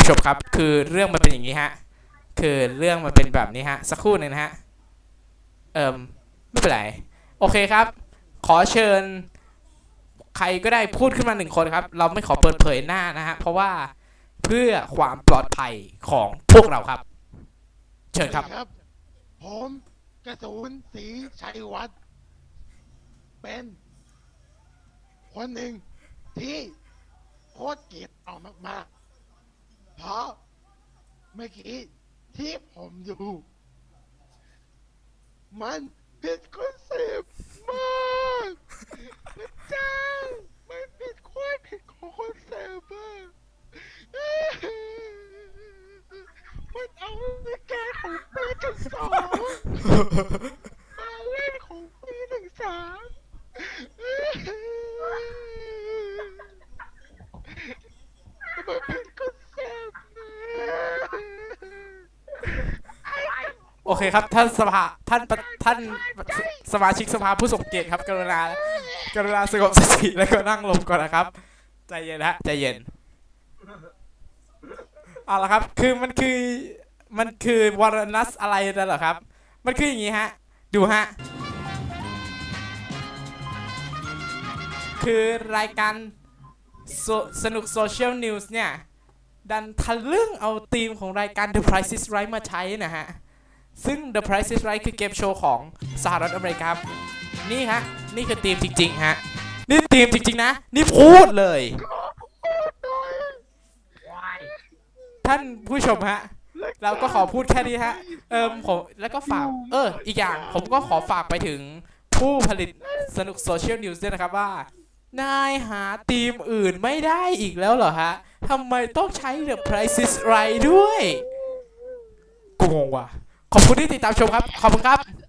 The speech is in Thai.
ผู้ชมครับ คือเรื่องมันเป็นอย่างนี้ฮะ คือเรื่องมันเป็นแบบนี้ฮะ สักครู่หนึ่งนะฮะ เอิมไม่เป็นไร โอเคครับ ขอเชิญ ใครก็ได้พูดขึ้นมาหนึ่งคนครับ เราไม่ขอเปิดเผยหน้านะฮะ เพราะว่าเพื่อความปลอดภัยของพวกเราครับ เชิญครับ ครับ ผมกระสูนศรีชัยวัฒน์เป็นคนหนึ่งที่โคตรเกลียดออกมากๆ เพราะเมื่อกี้ที่ผมดู มันผิดคอนเซปต์มากพระเจ้ามันผิดโคตรผิดของคอนเซปต์อะมันเอาในแกนของปีกันสองมาเล่นของปีหนึ่งสามมันผิดคอนเซปต์นะ โอเคครับ ท่านสภาท่านท่านสมาชิกสภาผู้ทรงเกียรติครับ กรุณากรุณาสงบสติแล้วก็นั่งลงก่อนนะครับ ใจเย็นนะฮะใจเย็นเอาละครับ คือมันคือมันคือวารนัสอะไรนั่นเหรอครับ มันคืออย่างนี้ฮะ ดูฮะ คือรายการสนุกโซเชียลนิวส์เนี่ย ดันทะลึ่งเอาธีมของรายการ The Price is Right มาใช้นะฮะ ซึ่ง The Price is Right คือเกมโชว์ของสหรัฐอเมริกาครับนี่ฮะ นี่คือธีมจริง ๆ ฮะ นี่ธีมจริง ๆ นะ นี่พูดเลย ท่านผู้ชมฮะ เราก็ขอพูดแค่นี้ฮะ เอิมผมแล้วก็ฝาก เออ อีกอย่างผมก็ขอฝากไปถึงผู้ผลิตสนุกโซเชียลนิวส์ด้วยนะครับว่า นายหาทีมอื่นไม่ได้อีกแล้วเหรอฮะทำไมต้องใช้ The Price is Right ด้วย กูงงว่ะ ขอบคุณที่ติดตามชมครับ ขอบคุณครับ